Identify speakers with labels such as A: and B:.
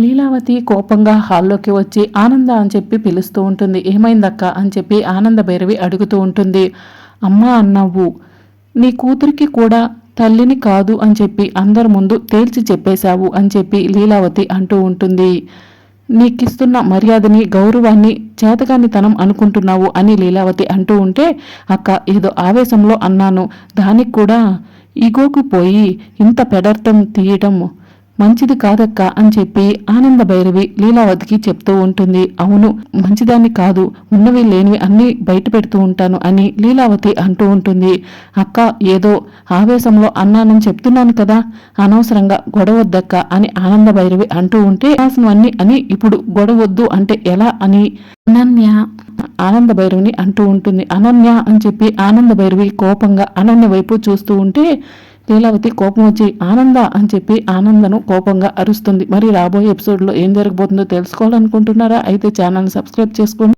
A: లీలావతి కోపంగా హాల్లోకి వచ్చి ఆనంద అని చెప్పి పిలుస్తూ ఉంటుంది. ఏమైందక్క? అని చెప్పి ఆనంద భైరవి అడుగుతూ ఉంటుంది. అమ్మా అన్నావు. నీ కూతురికి కూడా తల్లిని కాదు అని చెప్పి అందరి ముందు తేల్చి చెప్పేశావు అని చెప్పి లీలావతి అంటూ ఉంటుంది. నీకిస్తున్న మర్యాదని గౌరవాన్ని చేతకానితనం అనుకుంటున్నావు అని లీలావతి అంటూ ఉంటే అక్క ఏదో ఆవేశంలో అన్నాను. దానికి కూడా ఈగోకు పోయి ఇంత పెడర్థం తీయటం మంచిది కాదక్క అని చెప్పి ఆనంద భైరవి లీలావతికి చెప్తూ ఉంటుంది. అవును మంచిదాన్ని కాదు ఉన్నవి లేనివి అన్నీ బయట పెడుతూ ఉంటాను అని లీలావతి అంటూ ఉంటుంది. అక్క ఏదో ఆవేశంలో అన్నానని చెప్తున్నాను కదా అనవసరంగా గొడవద్దక్క అని ఆనంద భైరవి అంటూ ఉంటే అన్ని అని ఇప్పుడు గొడవద్దు అంటే ఎలా అని? అనన్య. ఆనంద భైరవిని అంటూ ఉంటుంది. అనన్య అని చెప్పి ఆనంద భైరవి కోపంగా అనన్య వైపు చూస్తూ ఉంటే లీలావతి కోపం వచ్చి ఆనంద అని చెప్పి ఆనందను కోపంగా అరుస్తుంది. మరి రాబోయే ఎపిసోడ్లో ఏం జరగబోతుందో తెలుసుకోవాలనుకుంటున్నారా? అయితే ఛానల్ని సబ్స్క్రైబ్ చేసుకోండి.